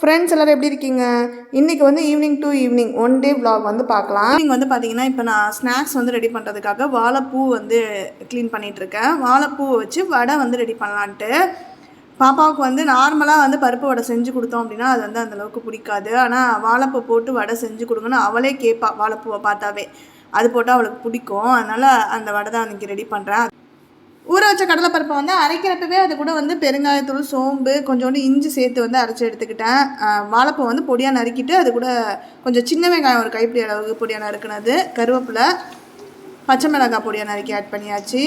Friends எல்லோரும் எப்படி இருக்கீங்க? இன்றைக்கி வந்து evening to evening one day vlog வந்து பார்க்கலாம். ஈவினிங் வந்து பார்த்தீங்கன்னா இப்போ நான் ஸ்நாக்ஸ் வந்து ரெடி பண்ணுறதுக்காக வாழைப்பூ வந்து க்ளீன் பண்ணிகிட்ருக்கேன் வாழைப்பூவை வச்சு வடை வந்து ரெடி பண்ணலான்ட்டு. பாப்பாவுக்கு வந்து நார்மலாக வந்து பருப்பு வடை செஞ்சு கொடுத்தோம் அப்படின்னா அது வந்து அந்தளவுக்கு பிடிக்காது. ஆனால் வாழைப்பூ போட்டு வடை செஞ்சு கொடுங்கன்னு அவளே கேட்பா வாழைப்பூவை பார்த்தாவே. அது போட்டால் அவளுக்கு பிடிக்கும். அதனால் அந்த வடை தான் அன்றைக்கி ரெடி பண்ணுறேன் ஊற வச்ச கடலைப்பருப்பை வந்து அரைக்கிறப்பவே அது கூட வந்து பெருங்காயத்தூள் சோம்பு கொஞ்சோண்டு இஞ்சி சேர்த்து வந்து அரைச்சி எடுத்துக்கிட்டேன். வாழைப்பூ வந்து பொடியாக நறுக்கிட்டு அது கூட கொஞ்சம் சின்ன வெங்காயம் ஒரு கைப்பிடி அளவுக்கு பொடியாக நறுக்கினது கருவேப்பிலை பச்சை மிளகாய் பொடியாக நறுக்கி ஆட் பண்ணியாச்சு.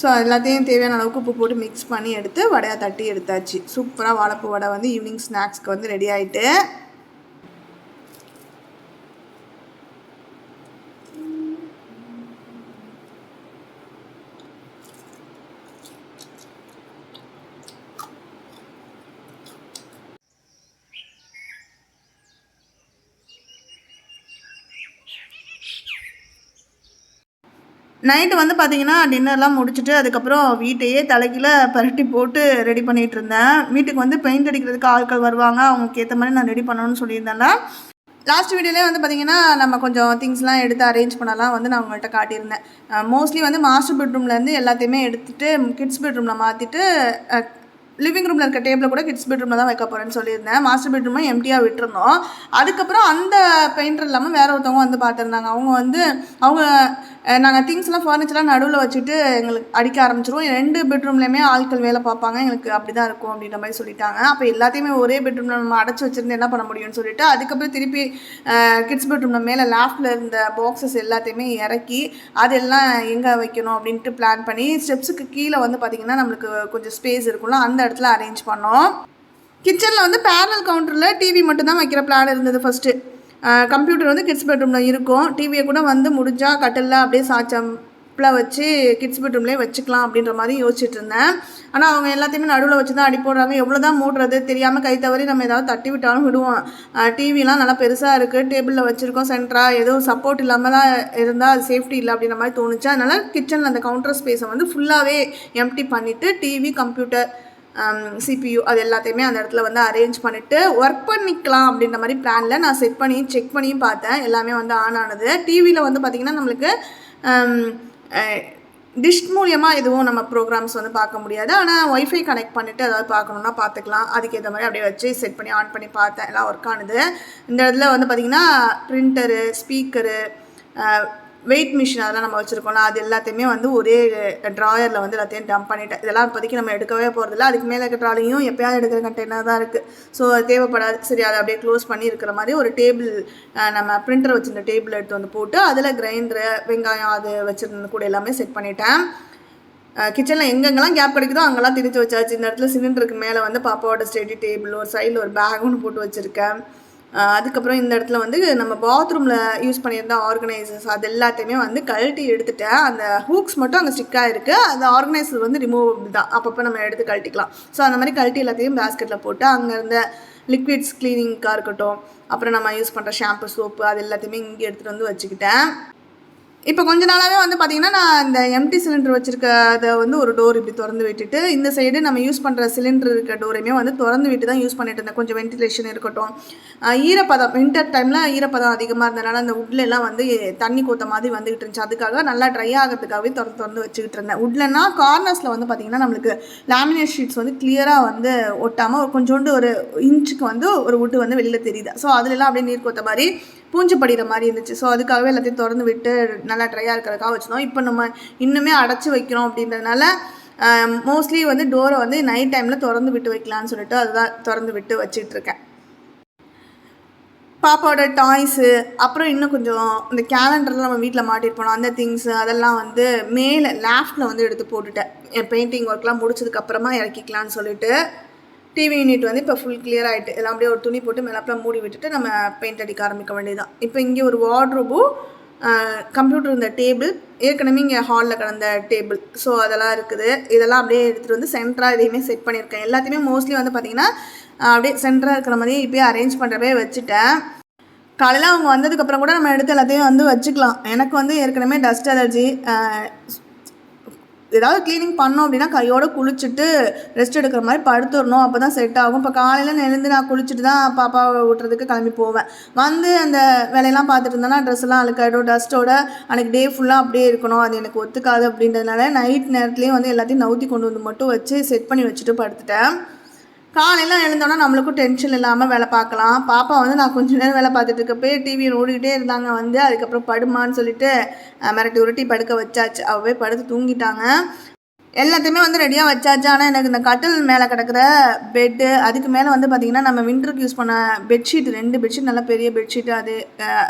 ஸோ எல்லாத்தையும் தேவையான அளவுக்கு உப்பு போட்டு மிக்ஸ் பண்ணி எடுத்து வடையாக தட்டி எடுத்தாச்சு. சூப்பராக வாழைப்பூ வடை வந்து ஈவினிங் ஸ்நாக்ஸ்க்கு வந்து ரெடி ஆகிட்டு நைட்டு வந்து பார்த்தீங்கன்னா டின்னர்லாம் முடிச்சுட்டு அதுக்கப்புறம் வீட்டையே தலைக்கில் பரட்டி போட்டு ரெடி பண்ணிகிட்டு இருந்தேன். வீட்டுக்கு வந்து பெயிண்ட் அடிக்கிறதுக்கு ஆட்கள் வருவாங்க. அவங்களுக்கு ஏற்ற மாதிரி நான் ரெடி பண்ணணும்னு சொல்லியிருந்தேன்ல. லாஸ்ட் வீடியோலேயே வந்து பார்த்தீங்கன்னா நம்ம கொஞ்சம் திங்ஸ்லாம் எடுத்து அரேஞ்ச் பண்ணலாம் வந்து நான் உங்கள்கிட்ட காட்டியிருந்தேன். மோஸ்ட்லி வந்து மாஸ்டர் பெட்ரூம்லேருந்து எல்லாத்தையுமே எடுத்துகிட்டு கிட்ஸ் பெட்ரூமில் மாற்றிட்டு லிவிங் ரூமில் இருக்க டேபிளை கூட கிட்ஸ் பெட்ரூமில் தான் வைக்க போகிறேன்னு சொல்லியிருந்தேன். மாஸ்டர் பெட்ரூமை எம்டியாக விட்டுருந்தோம். அதுக்கப்புறம் அந்த பெயிண்டர் இல்லாமல் வேற ஒருத்தவங்க வந்து பார்த்துருந்தாங்க. அவங்க வந்து அவங்க நாங்கள் திங்ஸ்லாம் ஃபர்னிச்சர்லாம் நடுவில் வச்சுட்டு எங்களுக்கு அடிக்க ஆரம்பிச்சிருவோம். ரெண்டு பெட்ரூம்லேயுமே ஆட்கள் வேலை பார்ப்பாங்க. எங்களுக்கு அப்படி தான் இருக்கும் அப்படின்ற மாதிரி சொல்லிட்டாங்க. அப்போ எல்லாத்தையுமே ஒரே பெட்ரூமில் நம்ம அடைச்சி வச்சுருந்து என்ன பண்ண முடியும்னு சொல்லிட்டு அதுக்கப்புறம் திருப்பி கிட்ஸ் பெட்ரூமில் மேலே லாஃப்டில் இருந்த பாக்ஸஸ் எல்லாத்தையுமே இறக்கி அதெல்லாம் எங்கே வைக்கணும் அப்படின்ட்டு பிளான் பண்ணி ஸ்டெப்ஸுக்கு கீழே வந்து பார்த்திங்கன்னா நம்மளுக்கு கொஞ்சம் ஸ்பேஸ் இருக்கும்ல அந்த இடத்துல அரேஞ்ச் பண்ணோம். கிச்சனில் வந்து பேரல் கவுண்டரில் டிவி மட்டும்தான் வைக்கிற பிளான் இருந்தது ஃபஸ்ட்டு கம்ப்யூட்டர் வந்து கிட்ஸ் பெட்ரூமில் இருக்கும். டிவியை கூட வந்து முடிஞ்சால் கட்டிலில் அப்படியே சாச்சம்பில் வச்சு கிட்ஸ் பெட்ரூம்லேயே வச்சுக்கலாம் அப்படின்ற மாதிரி யோசிச்சுட்டு இருந்தேன். ஆனால் அவங்க எல்லாத்தையுமே நடுவில் வச்சு தான் அடி போடுறாங்க. எவ்வளோ தான் மூடுறது தெரியாமல் கை தவறி நம்ம ஏதாவது தட்டி விட்டாலும் விடுவோம். டிவிலாம் நல்லா பெருசாக இருக்குது டேபிளில் வச்சுருக்கோம் சென்டராக ஏதோ சப்போர்ட் இல்லாமல் தான் இருந்தால் அது சேஃப்டி இல்லை அப்படின்ற மாதிரி தோணுச்சு. அதனால் கிச்சனில் அந்த கவுண்டர் ஸ்பேஸை வந்து ஃபுல்லாகவே எம்டி பண்ணிவிட்டு டிவி கம்ப்யூட்டர் சிபியூ அது எல்லாத்தையுமே அந்த இடத்துல வந்து அரேஞ்ச் பண்ணிவிட்டு ஒர்க் பண்ணிக்கலாம் அப்படின்ற மாதிரி பிளானில் நான் செட் பண்ணி செக் பண்ணியும் பார்த்தேன். எல்லாமே வந்து ஆன் ஆனது. டிவியில் வந்து பார்த்திங்கன்னா நம்மளுக்கு டிஷ் மூலியமாக எதுவும் நம்ம ப்ரோக்ராம்ஸ் வந்து பார்க்க முடியாது. ஆனால் ஒய்ஃபை கனெக்ட் பண்ணிவிட்டு ஏதாவது பார்க்கணுன்னா பார்த்துக்கலாம். அதுக்கேற்ற மாதிரி அப்படியே வச்சு செட் பண்ணி ஆன் பண்ணி பார்த்தேன். எல்லாம் ஒர்க் ஆனது. இந்த இடத்துல வந்து பார்த்திங்கன்னா ப்ரிண்டரு ஸ்பீக்கரு வெயிட் மிஷின் அதெல்லாம் நம்ம வச்சுருக்கோம்ல அது எல்லாத்தையுமே வந்து ஒரே ட்ராயரில் வந்து எல்லாத்தையும் டம்ப் பண்ணிட்டேன் இதெல்லாம் இப்போதைக்கு நம்ம எடுக்கவே போகிறதில்ல அதுக்கு மேலே இருக்க ட்ராலியும் எப்போயாவது எடுக்கிற கண்டெய்னர் தான் இருக்குது ஸோ அது தேவைப்படாது. சரி அதை அப்படியே க்ளோஸ் பண்ணி இருக்கிற மாதிரி ஒரு டேபிள் நம்ம பிரிண்டர் வச்சுருந்த டேபிள் எடுத்து வந்து போட்டு அதில் கிரைண்டரு வெங்காயம் அது வச்சுருந்த கூட எல்லாமே செட் பண்ணிட்டேன். கிச்சனில் எங்கெங்கெல்லாம் கேப் கிடைக்குதோ அங்கெல்லாம் திரிச்சு வச்சாச்சு. இந்த இடத்துல சிலிண்டருக்கு மேலே வந்து பாப்பாவோட ஸ்டடி டேபிள் ஒரு சைடில் ஒரு பேக் ஒன்று போட்டு வச்சுருக்கேன். அதுக்கப்புறம் இந்த இடத்துல வந்து நம்ம பாத்ரூமில் யூஸ் பண்ணியிருந்த ஆர்கனைசர்ஸ் அது எல்லாத்தையுமே வந்து கழட்டி எடுத்துட்டேன். அந்த ஹூக்ஸ் மட்டும் அங்கே ஸ்டிக்காக இருக்குது அந்த ஆர்கனைசர் வந்து ரிமூவபிள் தான். அப்பப்போ நம்ம எடுத்து கழட்டிக்கலாம். ஸோ அந்த மாதிரி கழட்டி எல்லாத்தையும் பேஸ்கெட்டில் போட்டு அங்கே இருந்த லிக்விட்ஸ் க்ளீனிங்காக இருக்கட்டும் அப்புறம் நம்ம யூஸ் பண்ணுற ஷாம்பு சோப்பு அது எல்லாத்தையுமே இங்கே எடுத்துகிட்டு வந்து வச்சுக்கிட்டேன். இப்போ கொஞ்ச நாளாகவே வந்து பார்த்திங்கன்னா நான் இந்த எம்டி சிலிண்டர் வச்சுருக்க அதை வந்து ஒரு டோர் இப்படி திறந்து விட்டுட்டு இந்த சைடு நம்ம யூஸ் பண்ணுற சிலிண்டர் இருக்க டோரையுமே வந்து திறந்து விட்டு தான் யூஸ் பண்ணிட்டு இருந்தேன். கொஞ்சம் வென்டிலேஷன் இருக்கட்டும். ஈரப்பதம் வின்டர் டைமில் ஈரப்பதம் அதிகமாக இருந்தனால அந்த உட்லெல்லாம் வந்து தண்ணி கோத்த மாதிரி வந்துகிட்டு இருந்துச்சு. அதுக்காக நல்லா ட்ரை ஆகிறதுக்காகவே திறந்து திறந்து வச்சுக்கிட்டு இருந்தேன். உட்லன்னா கார்னர்ஸில் வந்து பார்த்திங்கன்னா நம்மளுக்கு லேமினேட் ஷீட்ஸ் வந்து கிளியராக வந்து ஒட்டாமல் கொஞ்சோண்டு ஒரு இன்ச்சுக்கு வந்து ஒரு உட்டு வந்து வெளியில் தெரியுது. ஸோ அதுலலாம் அப்படியே நீர் கொத்த மாதிரி பூஞ்சு படிகிற மாதிரி இருந்துச்சு. ஸோ அதுக்காகவே எல்லாத்தையும் திறந்து விட்டு நல்லா ட்ரையாக இருக்கிறதுக்காக வச்சுருந்தோம். இப்போ நம்ம இன்னுமே அடைச்சி வைக்கிறோம் அப்படின்றதுனால மோஸ்ட்லி வந்து டோரை வந்து நைட் டைமில் திறந்து விட்டு வைக்கலான்னு சொல்லிட்டு அதுதான் திறந்து விட்டு வச்சிட்டு இருக்கேன். பாப்பாவோட டாய்ஸு அப்புறம் இன்னும் கொஞ்சம் இந்த கேலண்டர்லாம் நம்ம வீட்டில் மாட்டிருப்போம் அந்த திங்ஸு அதெல்லாம் வந்து மேலே லேஃப்டில் வந்து எடுத்து போட்டுட்டேன். என் பெயிண்டிங் ஒர்க்லாம் முடிச்சதுக்கப்புறமா இறக்கிக்கலான்னு சொல்லிட்டு டிவி யூனிட் வந்து இப்போ ஃபுல் கிளியர் ஆகிட்டு எல்லாம் அப்படியே ஒரு துணி போட்டு மேலப்பெல்லாம் மூடி விட்டுட்டு நம்ம பெயிண்ட் அடிக்க ஆரம்பிக்க வேண்டியதுதான். இப்போ இங்கே ஒரு வார்ட்ரோபும் கம்ப்யூட்டர் இருந்த டேபிள் ஏற்கனவே இங்கே ஹாலில் கிடந்த டேபிள் ஸோ அதெல்லாம் இருக்குது. இதெல்லாம் அப்படியே எடுத்துகிட்டு வந்து சென்டராக இதையுமே செட் பண்ணியிருக்கேன். எல்லாத்தையுமே மோஸ்ட்லி வந்து பார்த்திங்கன்னா அப்படியே சென்டராக இருக்கிற மாதிரியே இப்போயே அரேஞ்ச் பண்ணுறவே வச்சுட்டேன். காலையில் அவங்க வந்ததுக்கப்புறம் கூட நம்ம எடுத்து எல்லாத்தையும் வந்து வச்சுக்கலாம். எனக்கு வந்து ஏற்கனவே டஸ்ட் அலர்ஜி ஏதாவது க்ளீனிங் பண்ணோம் அப்படின்னா கையோட குளிச்சுட்டு ரெஸ்ட் எடுக்கிற மாதிரி படுத்துடணும் அப்போ தான் செட் ஆகும். இப்போ காலையில் எழுந்து நான் குளிச்சுட்டு தான் பாப்பாவை விட்டுறதுக்கு கிளம்பி போவேன். வந்து அந்த வேலையெல்லாம் பார்த்துட்டு இருந்தேன்னா ட்ரெஸ்லாம் எல்லாம் அழுக்காயிடும். டஸ்ட்டோட அன்றைக்கி டே ஃபுல்லாக அப்படியே இருக்கணும். அது எனக்கு ஒத்துக்காது அப்படின்றதுனால நைட் நேரத்துலேயும் வந்து எல்லாத்தையும் நவுத்தி கொண்டு வந்து மட்டும் வச்சு செட் பண்ணி வச்சுட்டு படுத்துட்டேன். காலையில் எழுந்தோன்னா நம்மளுக்கும் டென்ஷன் இல்லாமல் வேலை பார்க்கலாம். பாப்பா வந்து நான் கொஞ்சம் நேரம் வேலை பார்த்துட்டு இருக்கப்பே டிவி ஓடிக்கிட்டே இருந்தாங்க வந்து. அதுக்கப்புறம் படுமான்னு சொல்லிட்டு மிரட்டி உருட்டி படுக்க வச்சாச்சு. அவவே படுத்து தூங்கிட்டாங்க. எல்லாத்தையுமே வந்து ரெடியாக வச்சாச்சு. ஆனால் எனக்கு இந்த கட்டில் மேலே கிடக்கிற பெட்டு அதுக்கு மேலே வந்து பார்த்திங்கன்னா நம்ம வின்டருக்கு யூஸ் பண்ண பெட்ஷீட் ரெண்டு பெட்ஷீட் நல்லா பெரிய பெட்ஷீட் அது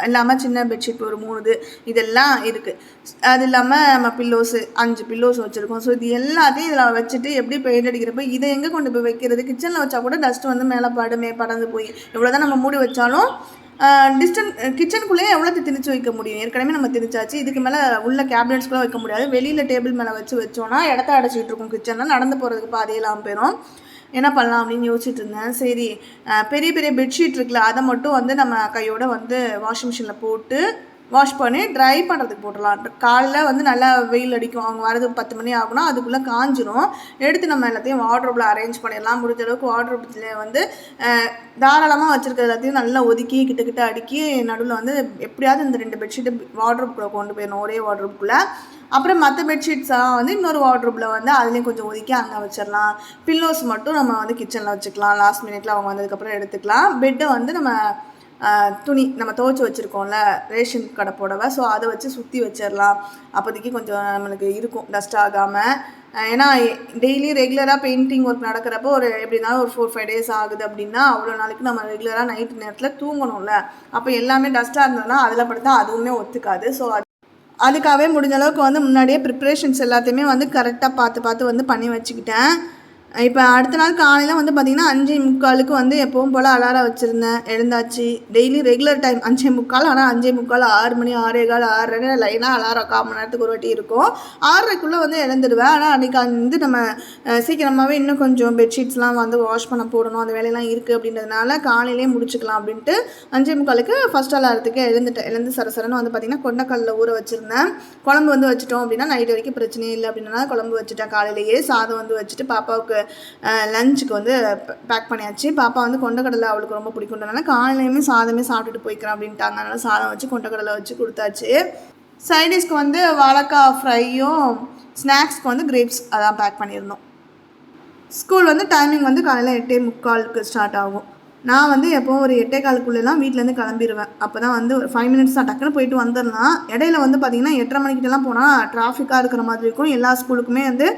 இல்லாமல் சின்ன பெட்ஷீட் ஒரு மூணு இது இதெல்லாம் இருக்குது அது இல்லாமல் நம்ம பில்லோஸு அஞ்சு பில்லோஸ் வச்சுருக்கோம். ஸோ இது எல்லாத்தையும் இதில் வச்சுட்டு எப்படி பெயிண்ட் அடிக்கிறப்ப இதை எங்கே கொண்டு போய் வைக்கிறது? கிச்சனில் வச்சா கூட டஸ்ட் வந்து மேலே படுமே படந்து போய். எவ்வளோ தான் நம்ம மூடி வச்சாலும் டிஸ்டன் கிச்சனுக்குள்ளேயே எவ்வளோ திணிச்சு வைக்க முடியும்? ஏற்கனவே நம்ம திணிச்சாச்சு. இதுக்கு மேலே உள்ள கேபினட்ஸ்க்குள்ளே வைக்க முடியாது. வெளியில் டேபிள் மேலே வச்சு வச்சோன்னா இடத்த அடைச்சிட்டு இருக்கும். கிச்சனில் நடந்து போகிறதுக்கு பாதையெல்லாம் போயிடும் என்ன பண்ணலாம் அப்படின்னு யோசிச்சுட்டு இருந்தேன். சரி பெரிய பெரிய பெட்ஷீட் இருக்குல்ல அதை மட்டும் வந்து நம்ம கையோட வந்து வாஷிங் மிஷினில் போட்டு வாஷ் பண்ணி ட்ரை பண்ணுறதுக்கு போட்டுடலாம். காலைல வந்து நல்லா வெயில் அடிக்கும். அவங்க வரது பத்து மணி ஆகுனா அதுக்குள்ளே காஞ்சிரும். எடுத்து நம்ம எல்லாத்தையும் வார்ட்ரோப்பில் அரேஞ்ச் பண்ணிடலாம். முடிஞ்ச அளவுக்கு வார்ட்ரோப்பில் வந்து தாராளமாக வச்சுருக்க எல்லாத்தையும் நல்லா ஒதுக்கி கிட்ட கிட்ட அடுக்கி நடுவில் வந்து எப்படியாவது இந்த ரெண்டு பெட்ஷீட்டு வார்ட்ரோப்புக்குள்ளே கொண்டு போயிடணும். ஒரே வார்ட்ரோப்புக்குள்ளே அப்புறம் மற்ற பெட்ஷீட்ஸாக வந்து இன்னொரு வார்ட்ரோப்பில் வந்து அதுலேயும் கொஞ்சம் ஒதுக்கி அங்கே வச்சிடலாம். பில்லோஸ் மட்டும் நம்ம வந்து கிச்சனில் வச்சுக்கலாம். லாஸ்ட் மினிட்ல அவங்க வந்ததுக்கப்புறம் எடுத்துக்கலாம். பெட்டை வந்து நம்ம துணி நம்ம துவைச்சி வச்சுருக்கோம்ல ரேஷன் கடை புடவை. ஸோ அதை வச்சு சுற்றி வச்சிடலாம் அப்போதைக்கு கொஞ்சம் நம்மளுக்கு இருக்கும் டஸ்ட் ஆகாமல் ஏன்னா டெய்லி ரெகுலராக பெயிண்டிங் ஒர்க் நடக்கிறப்போ ஒரு எப்படி இருந்தாலும் ஒரு ஃபோர் ஃபைவ் டேஸ் ஆகுது அப்படின்னா அவ்வளோ நாளைக்கு நம்ம ரெகுலராக நைட் நேரத்தில் தூங்கணும்ல. அப்போ எல்லாமே டஸ்ட்டாக இருந்ததுன்னா அதில் படுத்தா அதுவுமே ஒத்துக்காது. ஸோ அதுக்காகவே முடிஞ்ச அளவுக்கு வந்து முன்னாடியே ப்ரிப்ரேஷன்ஸ் எல்லாத்தையுமே வந்து கரெக்டாக பார்த்து பார்த்து வந்து பண்ணி வச்சுக்கிட்டேன். இப்போ அடுத்த நாள் காலையில் வந்து பார்த்திங்கன்னா அஞ்சே முக்காலுக்கு வந்து எப்பவும் போல் அலாரம் வச்சுருந்தேன். எழுந்தாச்சு. டெய்லி ரெகுலர் டைம் அஞ்சே முக்கால். ஆனால் அஞ்சே முக்கால் ஆறு மணி ஆறே கால் ஆறரை லைனாக அலாரம் கால் மணி நேரத்துக்கு ஒரு வாட்டி இருக்கும். ஆறரைக்குள்ளே வந்து எழுந்துடுவேன். ஆனால் அன்றைக்கி வந்து நம்ம சீக்கிரமாகவே இன்னும் கொஞ்சம் பெட்ஷீட்ஸ்லாம் வந்து வாஷ் பண்ண போடணும். அந்த வேலையெல்லாம் இருக்குது அப்படின்றதுனால காலையிலே முடிச்சுக்கலாம் அப்படின்ட்டு அஞ்சே முக்காலுக்கு ஃபஸ்ட் அலாரத்துக்கு எழுந்துட்டேன். எழுந்து சரசரன்னு வந்து பார்த்திங்கன்னா கொண்டக்கல்ல ஊற வச்சுருந்தேன். குழம்பு வந்து வச்சுட்டோம் அப்படின்னா நைட் வரைக்கும் பிரச்சனையே இல்லை அப்படின்னா குழம்பு வச்சுட்டேன். காலையிலேயே சாதம் வந்து வச்சுட்டு பாப்பாவுக்கு லஞ்சுக்கு வந்து பேக் பண்ணியாச்சு. பாப்பா வந்து கொண்டக்கடலை அவளுக்கு ரொம்ப பிடிக்குன்றதுனால காலையிலையுமே சாதமே சாப்பிட்டுட்டு போய்க்கிறேன் அப்படின்ட்டாங்க. அதனால் சாதம் வச்சு கொண்டக்கடலை வச்சு கொடுத்தாச்சு. சைடிஷ்க்கு வந்து வாழைக்காய் ஃப்ரையும் ஸ்நாக்ஸ்க்கு வந்து கிரேப்ஸ் அதான் பேக் பண்ணியிருந்தோம். ஸ்கூல் வந்து டைமிங் வந்து காலையில் எட்டே முக்காலுக்கு ஸ்டார்ட் ஆகும். நான் வந்து எப்போவும் ஒரு எட்டே காலுக்குள்ளெல்லாம் வீட்டிலேருந்து கிளம்பிடுவேன் அப்போ தான் வந்து ஒரு ஃபைவ் மினிட்ஸ் தான் டக்குன்னு போயிட்டு வந்துடலாம். இடையில வந்து பார்த்திங்கன்னா எட்டரை மணிக்கிட்டலாம் போனால் டிராஃபிக்காக இருக்கிற மாதிரி இருக்கும். எல்லா ஸ்கூலுக்குமே வந்து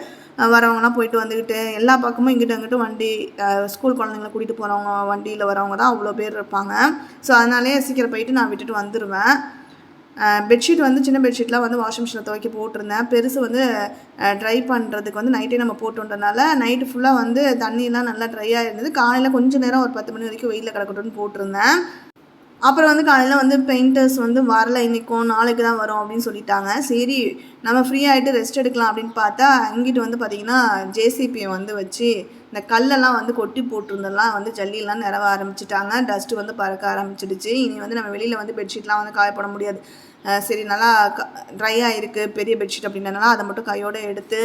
வரவங்கலாம் போயிட்டு வந்துக்கிட்டு எல்லா பக்கமும் இங்கிட்ட அங்கிட்ட வண்டி ஸ்கூல் குழந்தைங்கள கூட்டிகிட்டு போகிறவங்க வண்டியில் வரவங்க தான் அவ்வளோ பேர் இருப்பாங்க. ஸோ அதனாலே சீக்கிரம் போயிட்டு நான் விட்டுட்டு வந்துடுவேன் பெட்ஷீட் வந்து சின்ன பெட்ஷீட்லாம் வந்து வாஷிங் மிஷினில் துவைக்க போட்டிருந்தேன். பெருசு வந்து ட்ரை பண்ணுறதுக்கு வந்து நைட்டே நம்ம போட்டுன்றனால நைட்டு ஃபுல்லாக வந்து தண்ணியெலாம் நல்லா ட்ரையாக இருந்தது காலையில் கொஞ்ச நேரம் ஒரு பத்து மணி வரைக்கும் வெயிலில் கிடக்கட்டும்னு போட்டிருந்தேன். அப்புறம் வந்து காலையில் வந்து பெயிண்டர்ஸ் வந்து வரல இன்றைக்கும் நாளைக்கு தான் வரும் அப்படின்னு சொல்லிட்டாங்க. சரி நம்ம ஃப்ரீ ஆகிட்டு ரெஸ்ட் எடுக்கலாம் அப்படின்னு பார்த்தா இங்கிட்டு வந்து பார்த்திங்கன்னா ஜேசிபியை வந்து வச்சு இந்த கல்லெல்லாம் வந்து கொட்டி போட்டிருந்தெல்லாம் வந்து ஜல்லியெல்லாம் நிறவ ஆரம்பிச்சிட்டாங்க. டஸ்ட்டு வந்து பறக்க ஆரம்பிச்சிடுச்சு. இனி வந்து நம்ம வெளியில் வந்து பெட்ஷீட்லாம் வந்து காயப்பட முடியாது. சரி நல்லா ட்ரையாக இருக்குது பெரிய பெட்ஷீட் அப்படின்றனால அதை மட்டும் கையோடு எடுத்து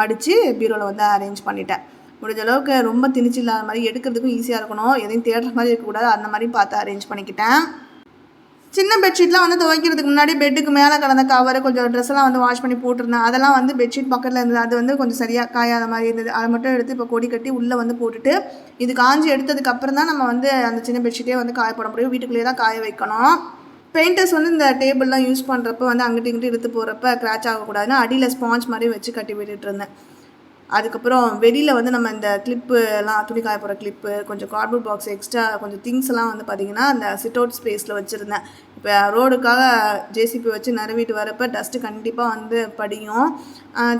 மடித்து பீரோவில் வந்து அரேஞ்ச் பண்ணிட்டேன். முடிஞ்ச அளவுக்கு ரொம்ப திணிச்சு இல்லாத மாதிரி எடுக்கிறதுக்கும் ஈஸியாக இருக்கணும். எதையும் தேடுற மாதிரி இருக்கக்கூடாது. அந்த மாதிரி பார்த்து அரேஞ்ச் பண்ணிக்கிட்டேன். சின்ன பெட்ஷீட்லாம் வந்து துவைக்கிறதுக்கு முன்னாடி பெட்டுக்கு மேலே கிடந்த கவர் கொஞ்சம் ட்ரெஸ்லாம் வந்து வாஷ் பண்ணி போட்டிருந்தேன். அதெல்லாம் வந்து பெட்ஷீட் பக்கத்தில் இருந்தது. அது வந்து கொஞ்சம் சரியாக காயாத மாதிரி இருந்தது. அதை மட்டும் எடுத்து இப்போ கொடி கட்டி உள்ளே வந்து போட்டுட்டு இது காஞ்சி எடுத்ததுக்கு அப்புறம் தான் நம்ம வந்து அந்த சின்ன பெட்ஷீட்டே வந்து காய போட முடியும். வீட்டுக்குள்ளேயே தான் காய வைக்கணும். பெயிண்டர்ஸ் வந்து இந்த டேபிள்லாம் யூஸ் பண்ணுறப்ப வந்து அங்கிட்டு இங்கிட்டு எடுத்து போகிறப்ப கிராச் ஆகக்கூடாதுன்னு அடியில் ஸ்பாஞ்ச் மாதிரி வச்சு கட்டி விட்டுட்டு இருந்தேன். அதுக்கப்புறம் வெளியில் வந்து நம்ம இந்த கிளிப்பு எல்லாம் துணி காய போகிற கிளிப்பு கொஞ்சம் கார்ட்போர்ட் பாக்ஸ் எக்ஸ்ட்ரா கொஞ்சம் திங்ஸ் எல்லாம் வந்து பார்த்திங்கன்னா அந்த சிட் அவுட் ஸ்பேஸில் வச்சுருந்தேன். இப்போ ரோடுக்காக ஜேசிபி வச்சு நிறவிட்டு வரப்போ டஸ்ட்டு கண்டிப்பாக வந்து படியும்.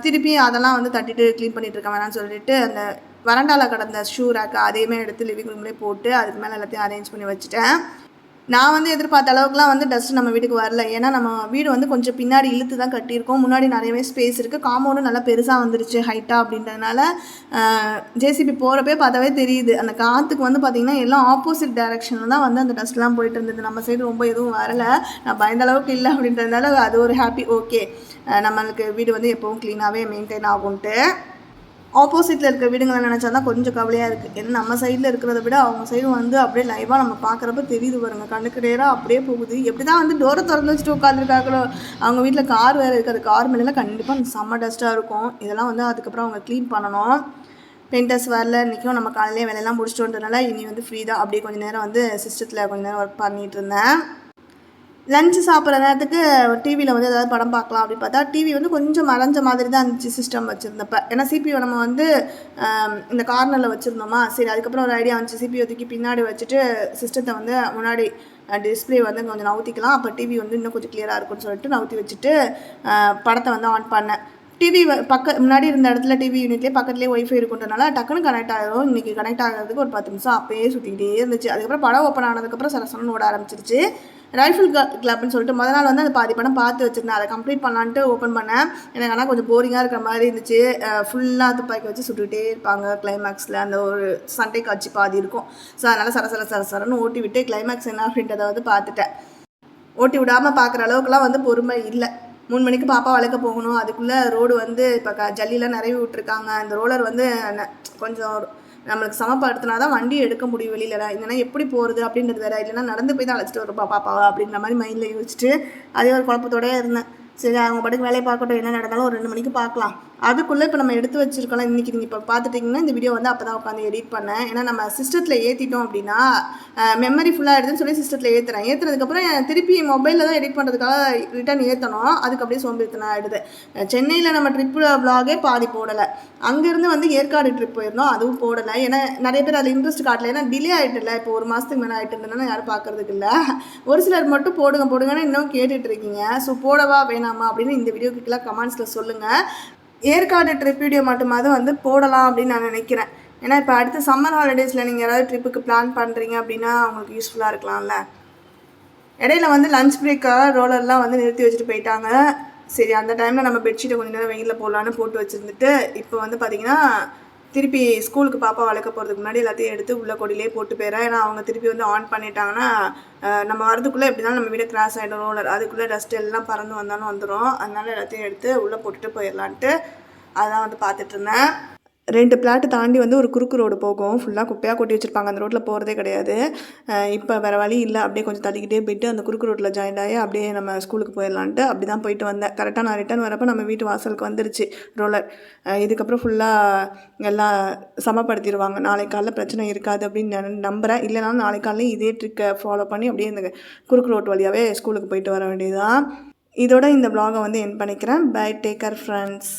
திருப்பி அதெல்லாம் வந்து தட்டிட்டு க்ளீன் பண்ணிகிட்ருக்கேன் இருக்க வேணாம்னு சொல்லிட்டு அந்த வறண்டாவில் கடந்த ஷூ ரேக்கு அதையுமே எடுத்து லிவிங் ரூம்லேயே போட்டு அதுக்கு மேலே எல்லாத்தையும் அரேஞ்ச் பண்ணி வச்சுட்டேன். நான் வந்து எதிர்பார்த்த அளவுக்குலாம் வந்து டஸ்ட் நம்ம வீட்டுக்கு வரல. ஏன்னா நம்ம வீடு வந்து கொஞ்சம் பின்னாடி இழுத்து தான் கட்டியிருக்கோம். முன்னாடி நிறையவே ஸ்பேஸ் இருக்குது காம்பவுண்டும் நல்லா பெருசாக வந்துருச்சு ஹைட்டாக அப்படின்றதுனால ஜேசிபி போகிறப்பே பார்த்தாவே தெரியுது. அந்த காற்றுக்கு வந்து பார்த்திங்கன்னா எல்லாம் ஆப்போசிட் டைரக்ஷனில் தான் வந்து அந்த டஸ்ட்லாம் போயிட்டு இருந்தது. நம்ம சைடு ரொம்ப எதுவும் வரலை. நான் பயந்த அளவுக்கு இல்லை அப்படின்றதுனால அது ஒரு ஹாப்பி ஓகே நம்மளுக்கு வீடு வந்து எப்போவும் க்ளீனாகவே மெயின்டைன் ஆகும்ன்ட்டு. ஆப்போசிட்டில் இருக்க வீடுங்களை நினச்சா தான் கொஞ்சம் கவலையாக இருக்குது ஏன்னா நம்ம சைடில் இருக்கிறத விட அவங்க சைடு வந்து அப்படியே லைவாக நம்ம பார்க்குறப்ப தெரியுது பாருங்க. கண்ணுக்கு நேராக அப்படியே போகுது. எப்படி தான் வந்து டோரை திறந்து வச்சுட்டு உட்காந்துருக்காங்களோ அவங்க வீட்டில் கார் வேறு இருக்குது கார் மேலாம் கண்டிப்பாக செம்ம டஸ்ட்டாக இருக்கும். இதெல்லாம் வந்து அதுக்கப்புறம் அவங்க க்ளீன் பண்ணணும். பெயிண்டர்ஸ் வரல இன்றைக்கும் நம்ம காலையிலே வேலையெல்லாம் முடிச்சிட்டோன்றனால இனி வந்து ஃப்ரீ தான். அப்படியே கொஞ்சம் நேரம் வந்து சிஸ்டத்தில் கொஞ்சம் நேரம் ஒர்க் பண்ணிகிட்டு இருந்தேன். லஞ்சு சாப்பிட்ற நேரத்துக்கு டிவியில் வந்து ஏதாவது படம் பார்க்கலாம் அப்படின்னு பார்த்தா டிவி வந்து கொஞ்சம் மறைஞ்ச மாதிரி தான் இருந்துச்சு சிஸ்டம் வச்சுருந்தப்ப. ஏன்னா சிபிஓ நம்ம வந்து இந்த கார்னரில் வச்சுருந்தோமா? சரி அதுக்கப்புறம் ஒரு ஐடியா வந்துச்சு. சிபிஓ தூக்கி பின்னாடி வச்சுட்டு சிஸ்டத்தை வந்து முன்னாடி டிஸ்பிளே வந்து கொஞ்சம் நவுத்திக்கலாம். அப்போ டிவி வந்து இன்னும் கொஞ்சம் கிளியராக இருக்கும்னு சொல்லிட்டு நவுத்தி வச்சுட்டு படத்தை வந்து ஆன் பண்ணேன். டிவி பக்க முன்னாடி இருந்த இடத்துல டிவி யூனிட்லேயே பக்கத்துலேயே ஒய்ஃபை இருக்குன்றனால டக்குன்னு கனெக்ட் ஆகிடும் இன்றைக்கி கனெக்ட் ஆகிறதுக்கு ஒரு பத்து நிமிஷம் அப்பயே சுற்றிக்கிட்டே இருந்துச்சு. அதுக்கப்புறம் படம் ஓப்பன் ஆனதுக்கப்புறம் சரசரன்னு ஓட ஆரம்பிச்சிருச்சு. ரைஃபிள் கிளப்னு சொல்லிட்டு முதல் நாள் வந்து அந்த பாதி படம் பார்த்து வச்சுருந்தேன். அதை கம்ப்ளீட் பண்ணலான்ட்டு ஓப்பன் பண்ணேன். எனக்கு ஆனால் கொஞ்சம் போரிங்காக இருக்கிற மாதிரி இருந்துச்சு. ஃபுல்லாக துப்பாக்கி வச்சு சுட்டுக்கிட்டே இருப்பாங்க. கிளைமேக்ஸில் அந்த ஒரு சண்டை காட்சி பாதி இருக்கும். ஸோ அதனால் சரசர சரசரன்னு ஓட்டி விட்டு கிளைமேக்ஸ் என்ன அப்படின்றத வந்து பார்த்துட்டேன். ஓட்டி விடாமல் பார்க்குற அளவுக்குலாம் வந்து பொறுமை இல்லை. மூணு மணிக்கு பாப்பா வளர்க்க போகணும். அதுக்குள்ளே ரோடு வந்து இப்போ க ஜல்லிலாம் நிறைய விட்டுருக்காங்க. அந்த ரோலர் வந்து கொஞ்சம் நம்மளுக்கு சமப்படுத்தினா தான் வண்டி எடுக்க முடியும் வெளியில இல்லைன்னா எப்படி போகிறது அப்படின்றது வேற. இல்லைன்னா நடந்து போய் தான் அழைச்சிட்டு வரப்பா பாப்பாவா அப்படின்ற மாதிரி மைண்டில் யோசிச்சுட்டு அதே ஒரு குழப்பத்தோடயே இருந்தேன். சரி அவங்க பாட்டுக்கு வேலையை பார்க்கட்டும் என்ன நடந்தாலும் ஒரு ரெண்டு மணிக்கு பார்க்கலாம். அதுக்குள்ளே இப்போ நம்ம எடுத்து வச்சிருக்கலாம். இன்றைக்கி நீங்கள் இப்போ பார்த்துட்டிங்கன்னா இந்த வீடியோ வந்து அப்போ தான் உட்காந்து எடிட் பண்ணேன். ஏன்னா நம்ம சிஸ்டத்தில் ஏற்றிட்டோம் அப்படின்னா மெமரி ஃபுல்லாக எடுத்துன்னு சொல்லி சிஸ்டத்தில் ஏற்றுறேன் ஏற்றுறதுக்கப்புறம் திருப்பி மொபைலில் தான் எடிட் பண்ணுறதுக்காக ரிட்டர்ன் ஏற்றணும் அதுக்கு அப்படியே சோம்பேறித்தனம் ஆகிடுது சென்னையில் நம்ம ட்ரிப்பு வ்ளாகே பாதி போடலை. அங்கேருந்து வந்து ஏற்காடு ட்ரிப் போயிருந்தோம். அதுவும் போடலை. ஏன்னா நிறைய பேர் அதில் இன்ட்ரெஸ்ட் காட்டல. ஏன்னா டிலே ஆகிட்டுல இப்போ ஒரு மாதத்துக்கு மேலே ஆகிட்டு இருந்ததுனால யாரும் பார்க்குறதுக்கு இல்லை. ஒரு சிலர் மட்டும் போடுங்க போடுங்கன்னு இன்னும் கேட்டுட்ருக்கீங்க ஸோ போடவா வேணாம் அப்படின்னு இந்த வீடியோ கீழே கமெண்ட்ஸில் சொல்லுங்கள் ஏற்காடு ட்ரிப் வீடியோ மட்டுமாவது வந்து போடலாம் அப்படின்னு நான் நினைக்கிறேன். ஏன்னா இப்போ அடுத்த சம்மர் ஹாலிடேஸில் நீங்கள் ஏதாவது ட்ரிப்புக்கு பிளான் பண்ணுறீங்க அப்படின்னா அவங்களுக்கு யூஸ்ஃபுல்லாக இருக்கலாம்ல. இடையில வந்து லஞ்ச் பிரேக்காக ரோலர்லாம் வந்து நிறுத்தி வச்சுட்டு போயிட்டாங்க. சரி அந்த டைமில் நம்ம பெட்ஷீட்டை கொஞ்சம் நேரம் வெயிலில் போடலான்னு போட்டு வச்சுருந்துட்டு இப்போ வந்து பார்த்திங்கன்னா திருப்பி ஸ்கூலுக்கு பாப்பா வளர்க்க போகிறதுக்கு முன்னாடி எல்லாத்தையும் எடுத்து உள்ள கொடியிலே போட்டு போயிடறேன் ஏன்னா அவங்க திருப்பி வந்து ஆன் பண்ணிட்டாங்கன்னா நம்ம வரதுக்குள்ளே எப்படினாலும் நம்ம வீடு கிராஸ் ஆகிடும் ரோலர் அதுக்குள்ளே டஸ்ட் எல்லாம் பறந்து வந்தாலும் வந்துடும் அதனால எல்லாத்தையும் எடுத்து உள்ளே போட்டுட்டு போயிடலான்ட்டு அதான் வந்து பார்த்துட்ருந்தேன் ரெண்டு பிளாட்டு தாண்டி வந்து ஒரு குறுக்கு ரோடு போகும். ஃபுல்லாக குப்பையாக கொட்டி வச்சுருப்பாங்க. அந்த ரோட்டில் போகிறதே கிடையாது. இப்போ வேறு வழி இல்லை. அப்படியே கொஞ்சம் தள்ளிக்கிட்டே போயிட்டு அந்த குறுக்கு ரோட்டில் ஜாயின் ஆகி அப்படியே நம்ம ஸ்கூலுக்கு போயிடலான்ட்டு அப்படி தான் போயிட்டு வந்தேன். கரெக்டாக நான் ரிட்டர்ன் வரப்போ நம்ம வீட்டு வாசலுக்கு வந்துருச்சு. ரோலர் இதுக்கப்புறம் ஃபுல்லாக எல்லாம் சமப்படுத்திடுவாங்க. நாளைக்கு காலைல பிரச்சனை இருக்காது அப்படின்னு நான் நம்புகிறேன் இல்லைனாலும் நாளைக்கு காலையில் இதே ட்ரிக்கை ஃபாலோ பண்ணி அப்படியே இந்த குறுக்கு ரோட் வழியாகவே ஸ்கூலுக்கு போயிட்டு வர வேண்டியதுதான். இதோட இந்த ப்ளாகை வந்து என் பண்ணிக்கிறேன். By taker friends